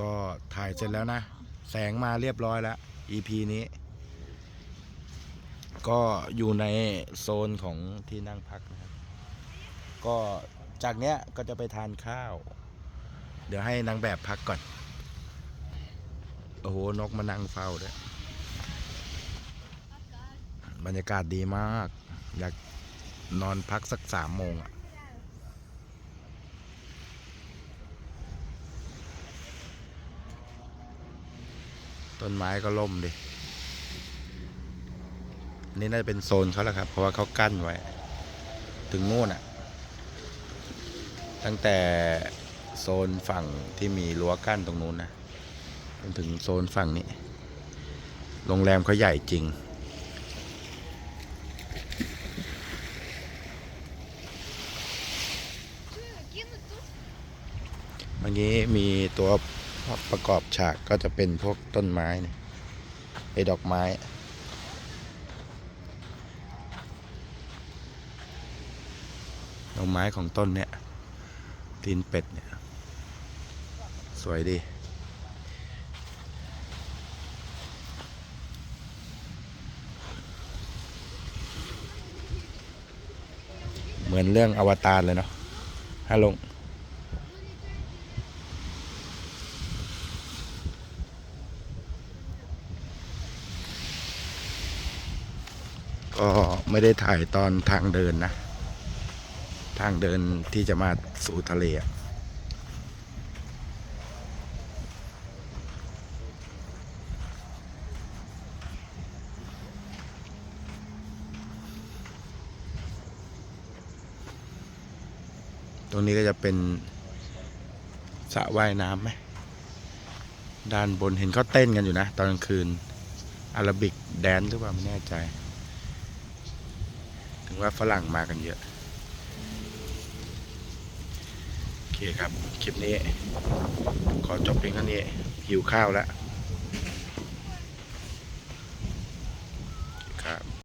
ก็ถ่ายเสร็จแล้วนะ แสงมาเรียบร้อยแล้ว EP นี้ ก็อยู่ในโซนของที่นั่งพักนะครับ ก็จากเนี้ยก็จะไปทานข้าว เดี๋ยวให้นางแบบพักก่อน โอ้โห นกมานั่งเฝ้าด้วยบรรยากาศดีมาก อยากนอนพักสักสามโมงอะ ต้นไม้ก็ล่มดินี่น่าจะเป็นโซนเขาแล้วครับ เพราะว่าเขากั้นไว้ ถึงนู่นอะตั้งแต่โซนฝั่งที่มีรั้วกั้นตรงนู้นนะจนถึงโซนฝั่งนี้ โรงแรมเขาใหญ่จริงเมื่อกี้มีตัว ประกอบฉากก็จะเป็นพวกต้นไม้เนี่ยไอ้ดอกไม้ ดอกไม้ของต้นเนี่ย ตีนเป็ดเนี่ย สวยดีเหมือนเรื่องอวตารเลยเนาะฮัลโหล ก็ไม่ได้ถ่ายตอนทางเดินนะ ทางเดินที่จะมาสู่ทะเลตรงนี้ก็จะเป็นสระว่ายน้ำไหมด้านบนเห็นเขาเต้นกันอยู่นะ ตอนกลางคืนอาราบิกแดนซ์หรือเปล่าไม่แน่ใจ ถึงว่าฝรั่งมากันเยอะ โอเคครับ คลิปนี้ ขอจบเพียงเท่านี้หิวข้าวแล้ว